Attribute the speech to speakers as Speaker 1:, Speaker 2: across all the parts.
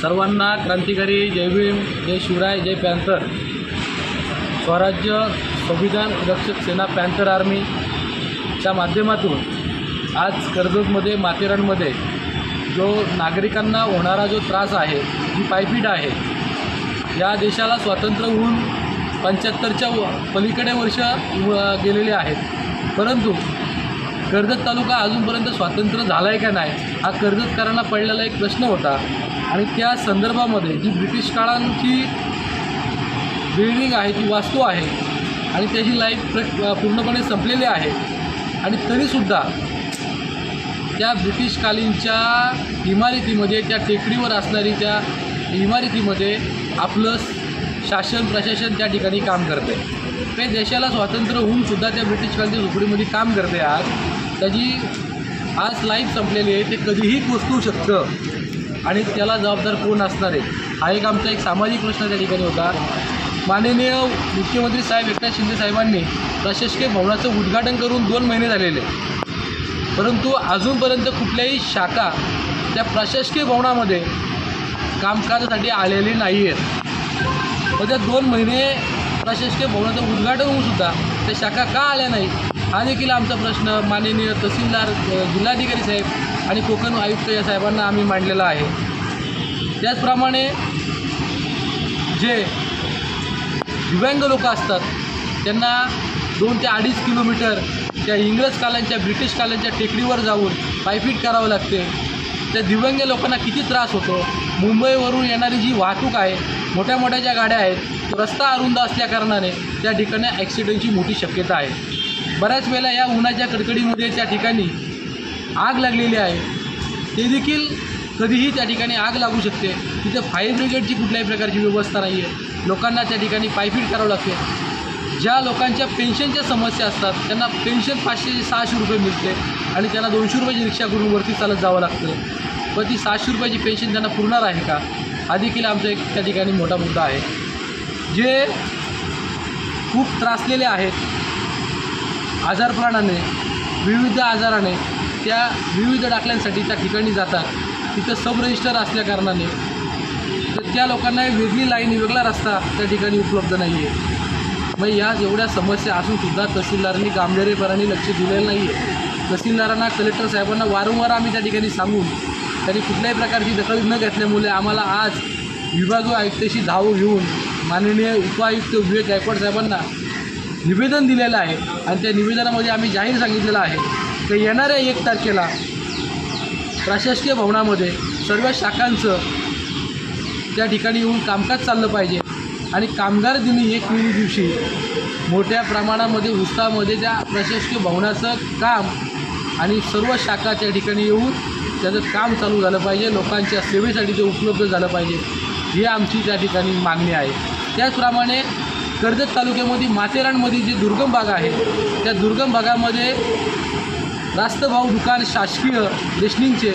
Speaker 1: सर्वांना क्रांतिकारी जय भीम जय शिवराय जय पॅन्थर. स्वराज्य संविधान रक्षक सेना पॅन्थर आर्मीच्या माध्यमातून आज कर्जतमध्ये माथेरानमध्ये जो नागरिकांना होणारा जो त्रास आहे जी पायपीट आहे या देशाला स्वातंत्र्य होऊन पंच्याहत्तरच्या व पलीकडे वर्ष गेलेले आहेत. परंतु कर्जत तालुका अजूनपर्यंत स्वातंत्र्य झाला आहे का नाही हा कर्जतकरांना पडलेला एक प्रश्न होता. आणि त्या संदर्भामध्ये जी ब्रिटिश काळांची बिल्डिंग आहे ती वास्तू आहे आणि त्याची लाईफ प्र पूर्णपणे संपलेली आहे आणि तरीसुद्धा त्या ब्रिटिशकालीनच्या इमारतीमध्ये त्या टेकडीवर असणारी त्या इमारतीमध्ये आपलं शासन प्रशासन त्या ठिकाणी काम करते ते देशाला स्वातंत्र्य होऊन सुद्धा त्या ब्रिटिशकालीनच्या झोपडीमध्ये काम करते आज. त्याची आज लाईफ संपलेली आहे ते कधीही कोसळू शकतं. आणि त्याला जबाबदार कोण असणार आहे? हा एक आमचा एक सामाजिक प्रश्न त्या ठिकाणी होता. माननीय मुख्यमंत्री साहेब एकनाथ शिंदे साहेबांनी प्रशासकीय भवनाचं उद्घाटन करून दोन महिने झालेले. परंतु अजूनपर्यंत कुठल्याही शाखा त्या प्रशासकीय भवनामध्ये कामकाजासाठी आलेली नाही आहेत व त्या दोन महिने प्रशासकीय भवनाचं उद्घाटन होऊन सुद्धा त्या शाखा का आल्या नाही हा देखील आमचा प्रश्न माननीय तहसीलदार जिल्हाधिकारी साहेब आणि कोकण आयुक्त या साहेबांना आम्ही मांडलेला आहे. त्याचप्रमाणे जे दिव्यांग लोक असतात त्यांना दोन ते अडीच किलोमीटर त्या इंग्रज कालांच्या ब्रिटिश कालांच्या टेकडीवर जाऊन पायपीट करावं लागते. त्या दिव्यांग लोकांना किती त्रास होतो? मुंबईवरून येणारी जी वाहतूक आहे मोठ्या मोठ्या ज्या गाड्या आहेत रस्ता अरुंद असल्याकारणाने त्या ठिकाणी ॲक्सिडेंटची मोठी शक्यता आहे. बऱ्याच वेळेला या उन्हाच्या कडकडीमध्ये त्या ठिकाणी आग लागलेली आहे. ते देखील कधीही त्या ठिकाणी आग लागू शकते. तिथं फायर ब्रिगेडची कुठल्याही प्रकारची व्यवस्था नाही आहे लोकांना त्या ठिकाणी पायपीट करावं लागते. ज्या लोकांच्या पेन्शनच्या समस्या असतात त्यांना पेन्शन पाचशे सहाशे रुपये मिळते आणि त्यांना दोनशे रुपयाची रिक्षा करून वरती चालत जावं लागतं. पण ती सहाशे रुपयाची पेन्शन त्यांना पुरणार आहे का? हा देखील आमचा एक त्या ठिकाणी मोठा मुद्दा आहे. जे खूप त्रासलेले आहेत आजारपणाने विविध आजाराने त्या विविध दाखल्यांसाठी त्या ठिकाणी जातात. तिथं सब रजिस्टर असल्याकारणाने तर त्या लोकांना वेगळी लाईन वेगळा रस्ता त्या ठिकाणी उपलब्ध नाही आहे मग या एवढ्या समस्या असूनसुद्धा तहसीलदारांनी गांभीर्यपणाने लक्ष दिलेलं नाही आहे तहसीलदारांना कलेक्टर साहेबांना वारंवार आम्ही त्या ठिकाणी सांगून त्यांनी कुठल्याही प्रकारची दखल न घेतल्यामुळे आम्हाला आज विभागीय आयुक्ताशी धाव घेऊन माननीय उपायुक्त विवेक गायकवाड साहेबांना निवेदन दिलेलं आहे आणि त्या निवेदनामध्ये आम्ही जाहीर सांगितलेलं आहे की येणाऱ्या एक तारखेला प्रशासकीय भवनामध्ये सर्व शाखांचं त्या ठिकाणी येऊन कामकाज चाललं पाहिजे. आणि कामगार दिनी एक मे दिवशी मोठ्या प्रमाणामध्ये उत्साहामध्ये त्या प्रशासकीय भवनाचं काम आणि सर्व शाखा त्या ठिकाणी येऊन त्याचं काम चालू झालं पाहिजे. लोकांच्या सेवेसाठी ते उपलब्ध झालं पाहिजे. ही आमची त्या ठिकाणी मागणी आहे. त्याचप्रमाणे कर्जत तालुक्यामध्ये माथेरानमध्ये जी दुर्गम भाग आहे त्या दुर्गम भागामध्ये रास्तभाव दुकान शासकीय रेशनिंगचे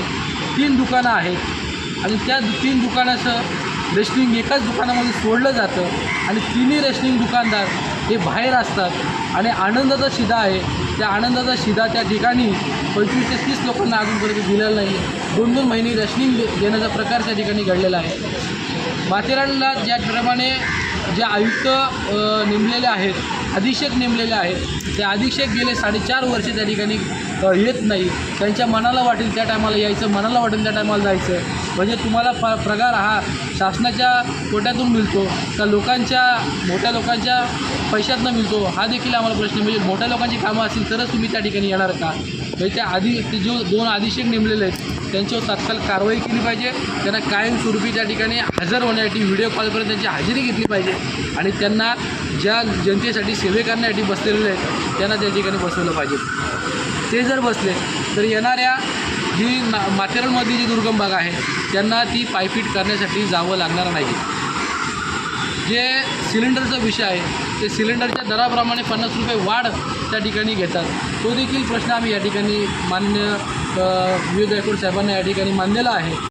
Speaker 1: तीन दुकानं आहेत. आणि त्या तीन दुकानाचं रेशनिंग एकाच दुकानामध्ये सोडलं जातं आणि तिन्ही रेशनिंग दुकानदार हे बाहेर असतात. आणि आनंदाचा शिदा आहे. त्या आनंदाचा शिदा त्या ठिकाणी पंचवीस ते तीस लोकांना अजूनपर्यंत दिलेला नाही. दोन दोन महिने रेशनिंग दे- देण्याचा प्रकार त्या ठिकाणी घडलेला आहे. माथेरानला ज्याप्रमाणे जे आयुक्त नेमलेले आहेत अधीक्षक नेमलेले आहेत. ते अधीक्षक गेले साडेचार वर्ष त्या ठिकाणी येत नाही. त्यांच्या मनाला वाटेल त्या टायमाला यायचं मनाला वाटेल त्या टायमाला जायचं. म्हणजे तुम्हाला प पगार हा शासनाच्या कोट्यातून मिळतो का लोकांच्या मोठ्या लोकांच्या पैशातनं मिळतो? हा देखील आम्हाला प्रश्न म्हणजे मोठ्या लोकांची कामं असतील तरच तुम्ही त्या ठिकाणी येणार का? म्हणजे त्या आधी ते जो दोन अधीक्षक नेमलेले आहेत त्यांच्यावर तात्काळ कारवाई केली पाहिजे. त्यांना कायमस्वरूपी त्या ठिकाणी हजर होण्यासाठी व्हिडिओ कॉलपर्यंत त्यांची हजेरी घेतली पाहिजे. आणि त्यांना ज्या जनतेसाठी सेवे करण्यासाठी बसलेले आहेत त्यांना त्या ठिकाणी बसवलं पाहिजे. ते जर बसले तर येणाऱ्या जी ना माथेरानमधली जी दुर्गम भाग आहे त्यांना ती पायपीट करण्यासाठी जावं लागणार नाही. जे सिलेंडरचा विषय आहे ते सिलेंडरच्या दराप्रमाणे पन्नास रुपये वाढ त्या ठिकाणी घेतात. तो देखील प्रश्न आम्ही या ठिकाणी मान्य विवेक गायकवाड साहेबांना या ठिकाणी मानलेला आहे.